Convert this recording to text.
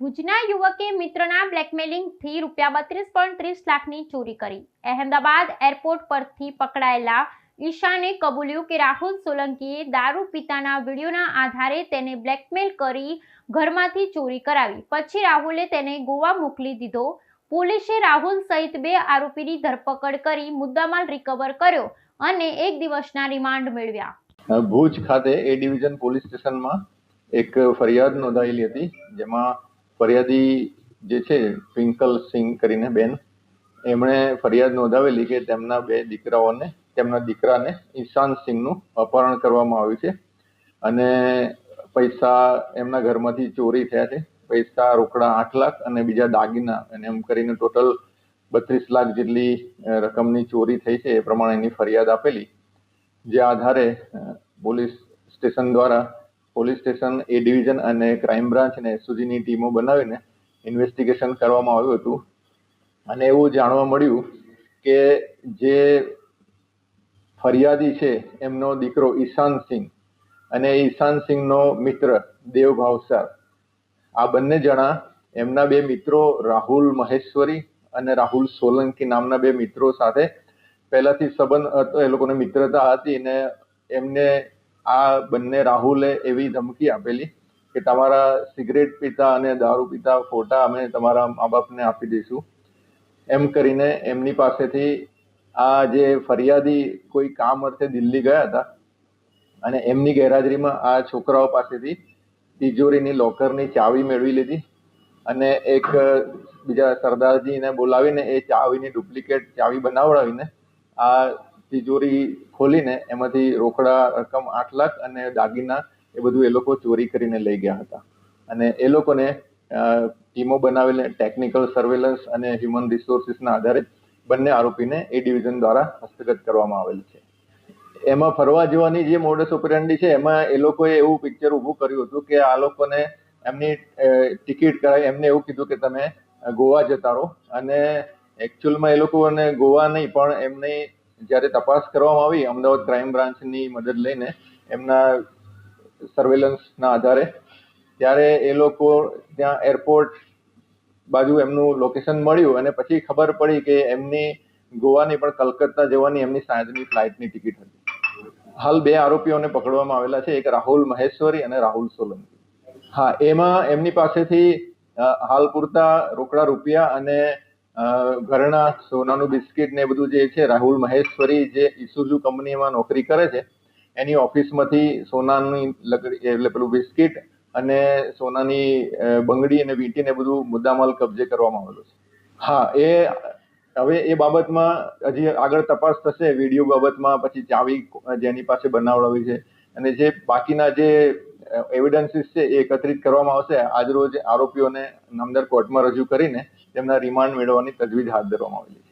ભુજના યુવકે મિત્રના બ્લેકમેલિંગથી રૂપિયા બત્રીસ પોઈન્ટ ત્રીસ લાખની ચોરી કરી. અહેમદાબાદ એરપોર્ટ પરથી પકડાયેલા ઈશાને કબૂલ્યું કે રાહુલ સોલંકીએ દારૂ પીતાના વિડીયોના આધારે તેને બ્લેકમેલ કરી ઘરમાંથી ચોરી કરાવી. પછી રાહુલે તેને ગોવા મોકલી દીધો. પોલીસે રાહુલ સહિત બે આરોપીની ધરપકડ કરી મુદ્દામાલ રિકવર કર્યો અને એક દિવસના રિમાન્ડ મેળવ્યા. ભુજ ખાતે એ ડિવિઝન પોલીસ સ્ટેશનમાં એક ફરિયાદ નોંધાયેલી હતી, જેમાં ફરિયાદી જે છે ટ્વિંકલ સિંહ કરીને બેન, એમણે ફરિયાદ નોંધાવેલી કે તેમના બે દીકરાઓને, તેમના દીકરાને ઈશાન સિંહનું અપહરણ કરવામાં આવ્યું છે અને પૈસા એમના ઘરમાંથી ચોરી થયા છે. પૈસા રોકડા આઠ લાખ અને બીજા દાગીના અને એમ કરીને ટોટલ બત્રીસ લાખ જેટલી રકમની ચોરી થઈ છે એ પ્રમાણેની ફરિયાદ આપેલી. જે આધારે પોલીસ સ્ટેશન દ્વારા પોલીસ સ્ટેશન, એ ડિવિઝન અને ક્રાઇમ બ્રાન્ચ અને એસઓજીની ટીમો બનાવીને ઇન્વેસ્ટિગેશન કરવામાં આવ્યું હતું. અને એવું જાણવા મળ્યું કે જે ફરિયાદી છે, એમનો દીકરો ઈશાન સિંહ અને ઈશાન સિંહનો મિત્ર દેવ ભાવસાર. આ બંને જણા એમના બે મિત્રો રાહુલ મહેશ્વરી અને રાહુલ સોલંકી નામના બે મિત્રો સાથે પહેલાથી સંબંધ હતો એ લોકોને મિત્રતા હતી અને એમને આ બંને રાહુલે એવી ધમકી આપેલી કે તમારા સિગરેટ પીતા અને દારૂ પીતા ફોટા અમે તમારા મા બાપને આપી દઈશું. એમ કરીને એમની પાસેથી આ જે ફરિયાદી કોઈ કામ અર્થે દિલ્હી ગયા હતા અને એમની ગેરહાજરીમાં આ છોકરાઓ પાસેથી તિજોરીની લોકરની ચાવી મેળવી લીધી અને એક બીજા સરદારજીને બોલાવીને એ ચાવીની ડુપ્લિકેટ ચાવી બનાવડાવીને આ તિજોરી ખોલીને એમાંથી રોકડા રકમ આઠ લાખ અને દાગીના એ બધું એ લોકો ચોરી કરીને લઈ ગયા હતા. અને એ લોકોને ટીમો બનાવીને ટેકનિકલ સર્વેલન્સ અને હ્યુમન રિસોર્સિસના આધારે બંને આરોપીને એ ડિવિઝન દ્વારા હસ્તગત કરવામાં આવેલ છે. એમાં ફરવા જવાની જે મોડસ ઓપરેન્ડી છે, એમાં એ લોકોએ એવું પિક્ચર ઊભું કર્યું હતું કે આ લોકોને એમની ટિકિટ કરાવી, એમને એવું કીધું કે તમે ગોવા જતા રહો. અને એકચ્યુઅલમાં એ લોકોને ગોવા નહીં, પણ એમની જ્યારે તપાસ કરવામાં આવી, અમદાવાદ ક્રાઇમ બ્રાન્ચની મદદ લઈને એમના સર્વેલન્સના આધારે, ત્યારે એ લોકો ત્યાં એરપોર્ટ બાજુ એમનું લોકેશન મળ્યું અને પછી ખબર પડી કે એમની ગોવાની પણ કલકત્તા જવાની એમની સાંજની ફ્લાઇટની ટિકિટ હતી. હાલ બે આરોપીઓને પકડવામાં આવેલા છે, એક રાહુલ મહેશ્વરી અને રાહુલ સોલંકી. હા, એમાં એમની પાસેથી હાલ પૂરતા રોકડા રૂપિયા અને ઘરેણા, સોનાનું બિસ્કિટ ને એ બધું જે છે, રાહુલ મહેશ્વરી જે ઇસુઝુ કંપનીમાં નોકરી કરે છે, એની ઓફિસમાંથી સોનાની લકડી, એટલે પેલું બિસ્કિટ અને સોનાની બંગડી અને વીંટી ને બધું મુદ્દામાલ કબજે કરવામાં આવેલું છે. હા, એ, હવે એ બાબતમાં હજી આગળ તપાસ થશે, વીડિયો બાબતમાં, પછી ચાવી જેની પાસે બનાવડાવી છે. અને જે બાકીના જે એવિડન્સીસ છે, એ એકત્રિત કરવામાં આવશે. આજરોજ આરોપીઓને નામદાર કોર્ટમાં રજૂ કરીને તેમના રિમાન્ડ મેળવવાની તજવીજ હાથ ધરવામાં આવેલી છે.